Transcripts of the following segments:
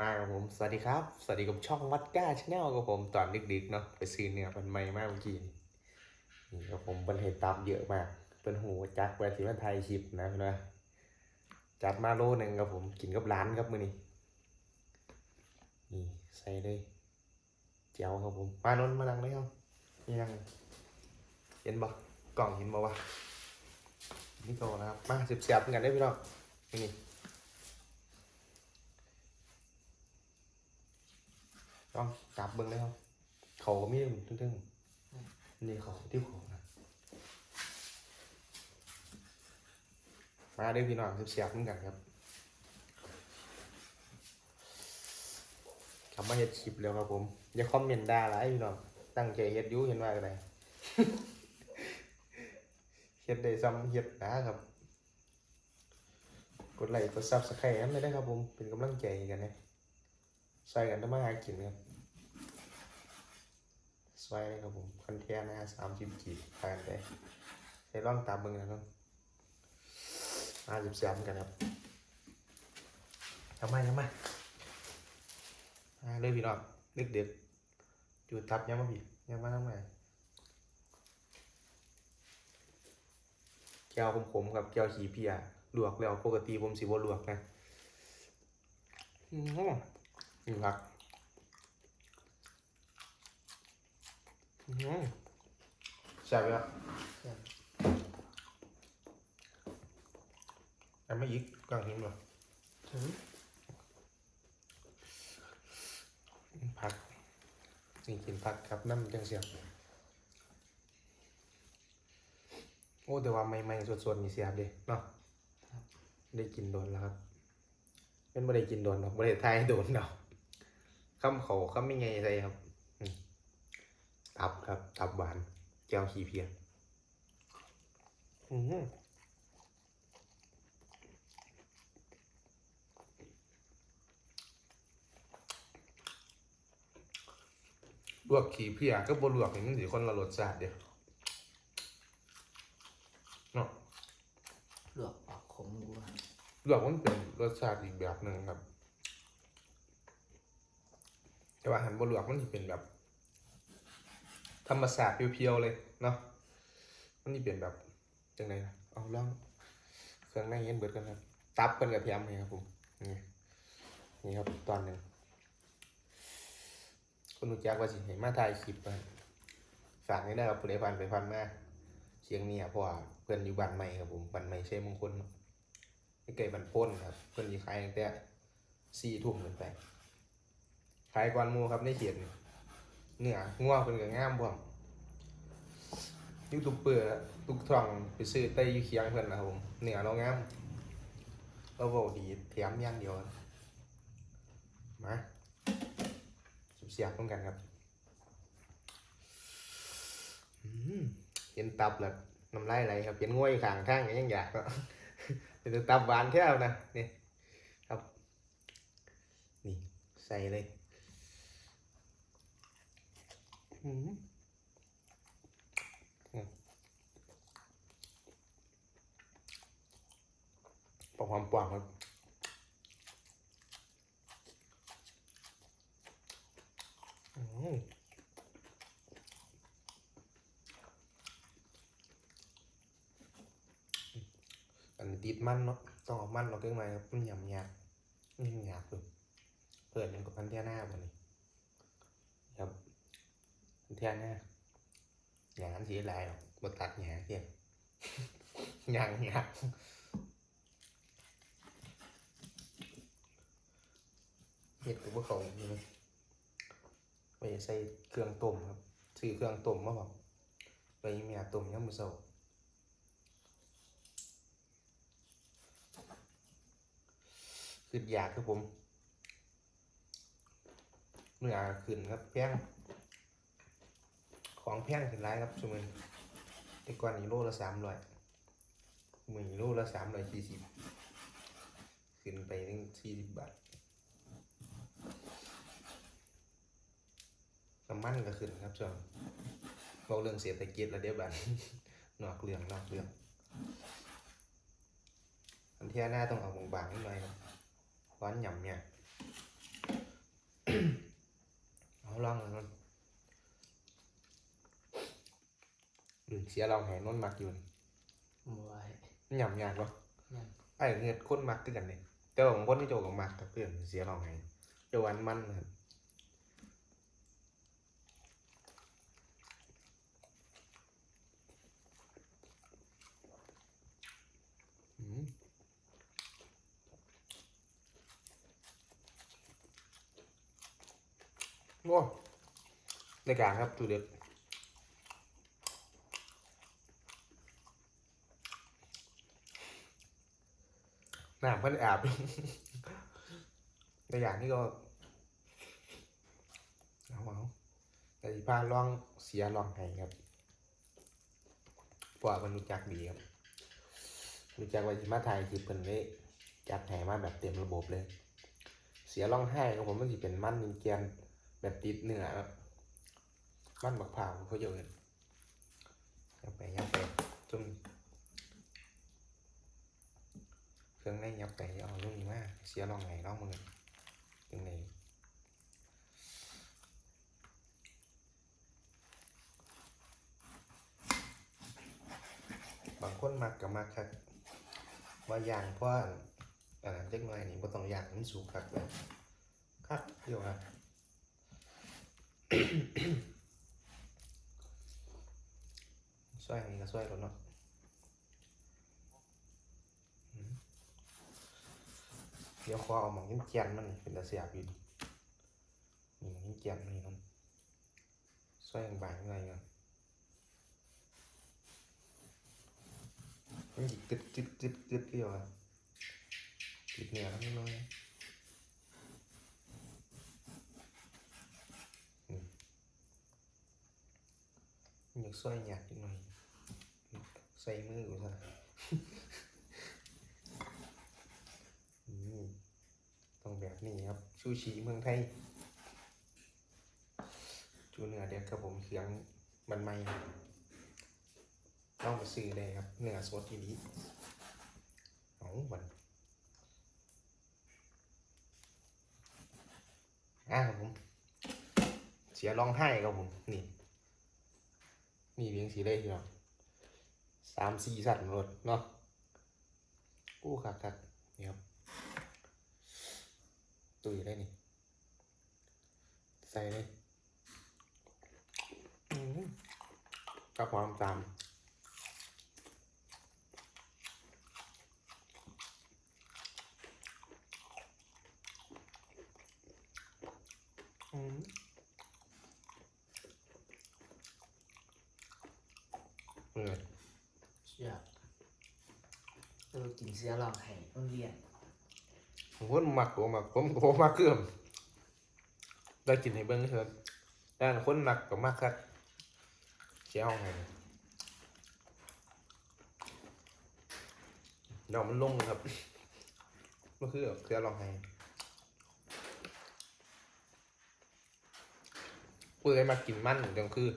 มากับผมสวัสดีครับ สวัสดีกับช่องวัดก้าชาแนลกับผมตอนดึกๆเนาะไปซื้อเนื้อมันใหม่มากเมื่อกี้นี่นี่กับผมเป็นเห็ดตับเยอะมากเป็นหูจักแวสิวันไทยคลิปนะพี่น้อยจัดมาโลหนึ่งกับผมกินกับร้านครับมือนี้นี่ใส่เลยเจียวครับผมมานนมานั่งเลยครับนี่นั่งเห็นบ่กกล่องเห็นบ่วะนี่โตนะครับมาเสียบๆกันได้พี่น้องนี่ ต้องจับเบิ้งได้ครับ เขาก็มีตึ้งๆนี่เขาที่เขานะมาด้อพี่น้องเสียบๆเหมือนกันครับกลับมาเฮ็ดคลิปแล้วครับผม อย่าคอมเมนต์ด่าหลายพี่น้องตั้งใจเฮ็ดยู่เห็นว่าอะไรเฮ็ดได้ซ้ำเฮ็ดนะครับ กดไลค์กดซับสไครต์ไม่ได้ครับผม เป็นกำลังใจกันนะใส่กันทำมาหากินครับ สวยเลยครับผมคอนเทนต์นะสามสิบกีบผ่านไปใช้ร่องตามมึงนะครับห้าสิบสามกันครับทำไมทำไมมาเลยพี่น้องนึกเด็ดจูดตับยังมาพี่ยังมาทำไมแก้วผมๆกับแก้วขี้เพียลวกแล้วปกติผมสิบ่ลวกนะอืมนี่ครับ อืม แซ่บเลยอะอันไม่อีกกลางหินบ่ผักนี่กินผักครับน้ำจังเสียบโอ้แต่ว่าไม่ไม่สดๆนี่เสียบเด้เนาะได้กินโดนแล้วครับเป็นไม่ได้กินโดนหรอกไม่ได้ทายโดนดอกคำเขาคำไม่ไงใส่ครับ ตับครับ ตับหวานแก้วขี้เพียอืมลวกขี้เพียก็บลวกนี่มันสิคนละรสชาติเดียวเนาะลวกปากขมดูว่าลวกมันเป็นรสชาติอีกแบบหนึ่งครับ แต่ว่าหันบลวกมันจะเป็นแบบ ธรรมศาสตร์เพียวๆเลยเนาะมันนี่เป็นแบบจังไงนะเอาล่องเครื่องในเย็นเบิดกันครับตับกันกับเทียมนี่ครับผมนี่นี่ครับตอนหนึ่งคนรู้จักว่าสิเห็นมาถ่ายคลิปไปฝากนี่ได้ครับผู้ใดพันไปพันมาเชียงเนี่ยเพราะว่าเพื่อนอยู่บ้านใหม่ครับผมบ้านใหม่ใช่มงคลเนาะไม่ไกลบ้านพ้นครับ เพื่อนอยู่ขายตั้งแต่สี่ทุ่มขึ้นไปขายกวนมูครับในเขียน เนื้อง่วงเป็นกับง่ามพร้อมยูทูบเบอร์ทุกช่องไปซื้อไต้ยูเคียงเพื่อนนะครับผมเหนือเรางามเราบอกดีแถมอย่างเดียวมาเสียบๆเหมือนกันครับเห็นตับแล้วน้ำลายไหลครับเห็นง่วยขางข้างยังอยากเนาะเป็นแต่ตับหวานแค่นะนี่ครับ นี่ใส่เลย อืมปอกความปวางครับอืมอันติดมันเนาะ ต้องเอามันเราเกินมาครับมันหยำยากมันหยาบเลยเปิดมันกับพันเทียหน้าบ่นี่ครับพันเทียหน้าหยางอับ ดตัดหยางเทียหยางหยางเห็ดกับพวกเขานี่นะไปใส่เครื่องต้มครับซื้อเครื่องต้มมาบอกไปเมียต้มยำมือเสาคืออยากครับผมเนื้อขึ้นครับแพง ของแพงขึ้นร้ายครับช่วงนี้แต่ก่อนนี้โลละสามร้อยมือนี้โลละสามร้อยสี่สิบขึ้นไปถึงสี่สิบบาทน้ำมันก็ขึ้นครับช่วงเราเรื่องเศรษฐกิจแล้วเดี๋ยวบันนอกเรื่องนอกเรื่องอันที่หน้าต้องเอาบางๆนิดหน่อยครับร้อนหย่ำเนี่ยลองมันอืม เสียลองแหนนนมักอยู่นี่มวยมันหย่ำยากปะยังไอ้เงินคนมักคือกันเนี่ยแต่ว่าของคนที่โจกับมักกับเพื่อนเสียลองแหนโจอันมันนะครับอืมโอ้ในกลางครับตูเด็ด น้ำเพิ่นอาบตัวอย่างที่ก็เอาเอาแต่ที่พาลองเสียลองให้ครับเพราะว่ามันรู้จักดีครับรู้จักว่าสิมาถ่ายคลิปเพิ่นเลยจัดให้มาแบบเต็มระบบเลย เสียร้องไห้ของผมมันสิเป็นมันนินเกียนแบบติดเนื้อครับมันบักผ่าเขาเยอะเลยยับไปยับไปจน เครื่องในยับไปเอาลูกนี้มาเสียลองไงลองมือยังไงบางคนมักกับมักครับว่าอย่างเพราะว่าอันนั้นเล็กน้อยนี่บ่ต้องอย่างมันสูงครับแบบครับเดี๋ยวครับช่วยนนี้ก็ช่วยก่อนเนาะ เดี๋ยวขอเอาหมองยิ้มแกนมันเป็นตาเสียบอยู่นี่หมองยิ้มแกนนี่มันสร้อยบางๆอะไงี้ยมันจิกึดกึดกึดกึดเดียวอะติดเหนียวนิดหน่อยนี่อยากสร้อยหยาดนิดหน่อยใส่มือกูซะ นี่ต้องแบบ นี้ครับซูชิเมืองไทย จูเนื้อเด็ดครับผมเคียงมันไม่ต้องไปซื้อเลยครับเนื้อสดที่นี้เอาบันอะครับผม เสียร้องไห้ครับผม นี่ นี่เลี้ยงสีได้ทีเนาะสามสี่สัตว์รถเนาะกู้คักคักนี่ครับ ตุยได้นี่ ใส่เลยอืมกับความตามอืมเหนื่อยเชื่อเออกินเสียลองให้โรงเรียน ผมคนมักผมมักผมผมมักเครื่องได้กินให้เบิ้งเถอะด้านคนมักกับมักคักเจ้าไงเดี๋ยวมันลงครับก็คือเสือลองไห้เปื่อยมากินมันเดี๋ยวคือ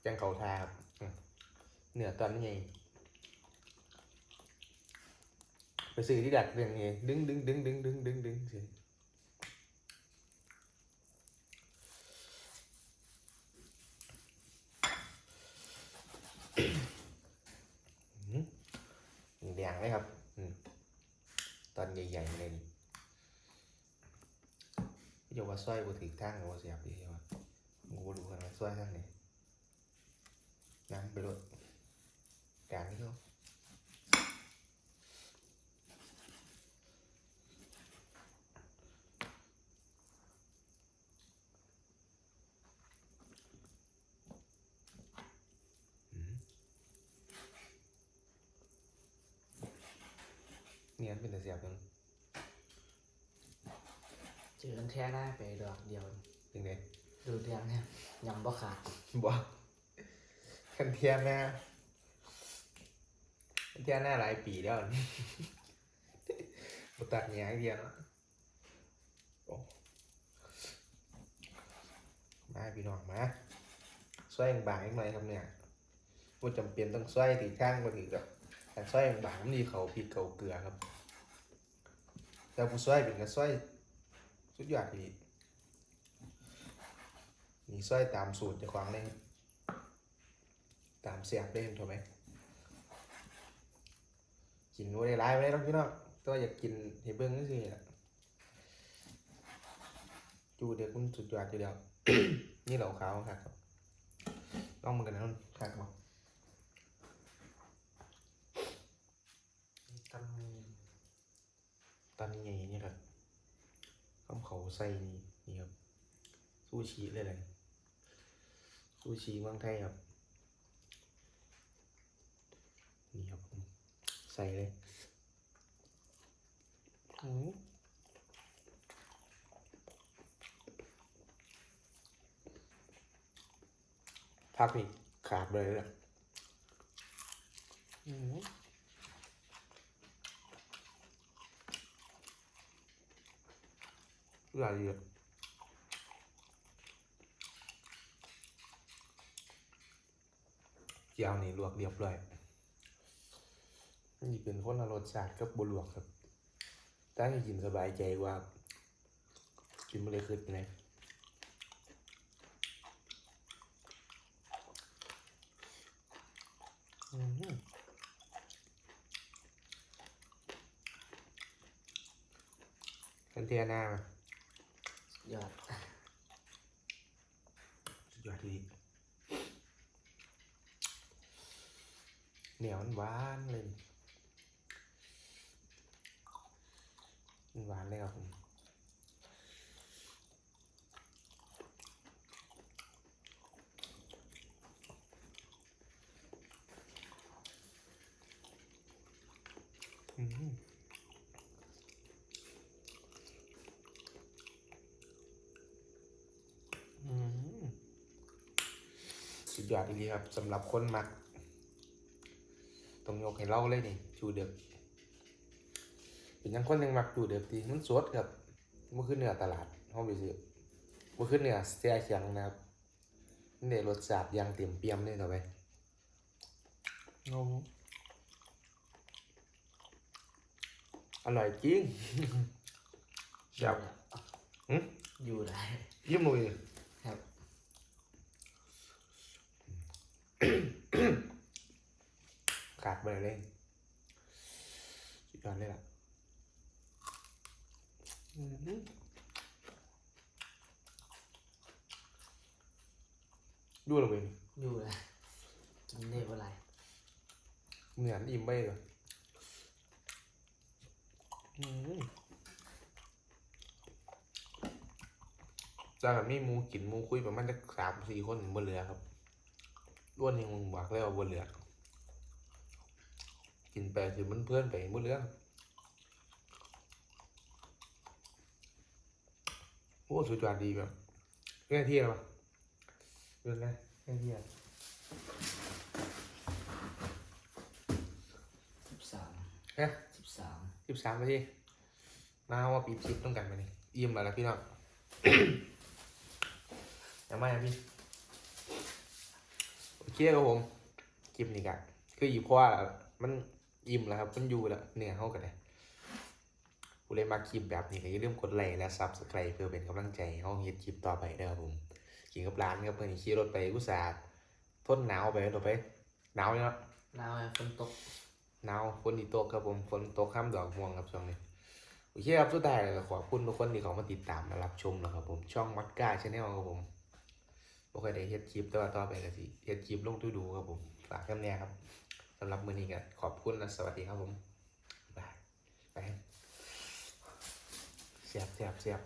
แกงเขาทาครับอืมเนื้อตอนนี้ไง ไปซื้อที่ดัดเรื่องนี้ดึงดึงดึงดึงดึงดึงดึงสิแดงไหมครับตอนใหญ่ๆเลยนี่พี่จะว่าสร้อยบถือทางหรือว่าเสียบดีใช่ไหมงูดูกันว่าสร้อยทางไหนน้ำไปรถกลางนี่เขา เนี่ยเป็นแต่เสียบกันเจอกันแค่ได้ไปดอกเดียวยังไงดูเรียงเนี่ยยังบ่ขาดบอกคันเทียนหน้าคันเทียนหน้าหลายปีแล้วนี่บตัดแหงเดียวแล้วโอ้มาพี่น้องมาสร้อยบางอีกหน่อยครับเนี่ยว่าจำเป็นต้องสร้อยตีข้างมาถือกับแต่สร้อยบางมันมีเขาพริกเขาเกลือครับ แต่ผู้สร้อยเป็นกับสร้อยสุดยอดดีนี่ซอยตามสูตรจะควางเลยตามเสียบเล่นถูกไหมกินวัได้ร้ายไปได้หรอกพี่น้องแตัวาอยากกินเห็นเบิ้งนี่สิจูเด็กคุณสุดยอดอยู่แล้วนี่เหล่าขาวครับต้องมือกันนะนุ่นครับบอก ตำมี ตอนนี้ไงนี่ครับข้ามเขาใส่นี่นี่ครับซูชิเลยเลยซูชิเมืองไทยครับนี่ครับผมใส่เลยอืมพักนี่ขาดเลยเลยอืม หลายเยอะเจียวนี่ลวกเรียบร้อยนี่เป็นคนรสชาติกับบลวกครับถ้าให้กินสบายใจกว่า กินไม่ได้คืดไปเลยอืมกันเทียหน้ามา ยอดสุดยอดดีเหนียวหวานเลยมันหวานเลยครับผม สุดยอดดีครับสำหรับคนมักต้องยกให้เล่าเลยนี่จูเดือกเป็นยังคนยังมักจูเดือกดีมันสดครับมันคือเนื้อตลาดห้องไปซื้อมันคือเนื้อเสียเคียงนะครับนี่ได้รสชาติอยังเต็มเปี่ยมเลยต่อไปงงอร่อยจริงครับหืมอยู่ได้ยิ้มมือครับ ขาดไปเลยสุดยอดเลยล่ะอื้อหือดูลงไปอยู่ได้กินได้เมื่อไหร่เหมือนอิ่มไปเลยอื้อหือจากแบบนี้หมูกินหมูคุยประมาณจะสามสี่คนบนเรือครับล้วนยังมึงบอกแล้วว่าบนเรือ กินไปคือมันเพื่อนไปบนเรือครับโอ้สุดยอดดีแบบเรื่องเที่ยวปะเรื่องอะไรเรื่องเที่ยวสิบสามฮะสิบสามสิบสามนาทีมาว่าปีชิปต้องกันมานี่อิ่มแล้วนะพี่น้องยังไม่นะพี่โอเคครับผมคลิปนี้กันคืออยู่เพราะว่ามัน อิ่มแล้วครับ มันอยู่แล้วเหนื่อยเข้ากันเลยผู้เล่นมาคลิปแบบนี้ก็อย่าลืมกดไลค์และซับสไครต์เพื่อเป็นกำลังใจให้ห้องเฮ็ดคลิปต่อไปเด้อครับผมกินกับร้านครับเพื่อนขี่รถไปกุศาทนหนาวไปรถไปหนาวเนาะหนาวไงฝนตกหนาวฝนที่ตกครับผมฝนตกข้ามดอกม่วงครับช่วงนี้โอเคครับสุดท้ายก็ขอบคุณทุกคนที่เขามาติดตามมารับชมนะครับผมช่องมัดก้าชาแนลครับผมบ่เคยได้เฮ็ดคลิปแต่ว่าต่อไปก็สิเฮ็ดคลิปลงทุดูครับผมฝากกันแน่ครับ สำหรับมือนี้ก็ขอบคุณและสวัสดีครับผมบายไปเสียบเสียบเสียบ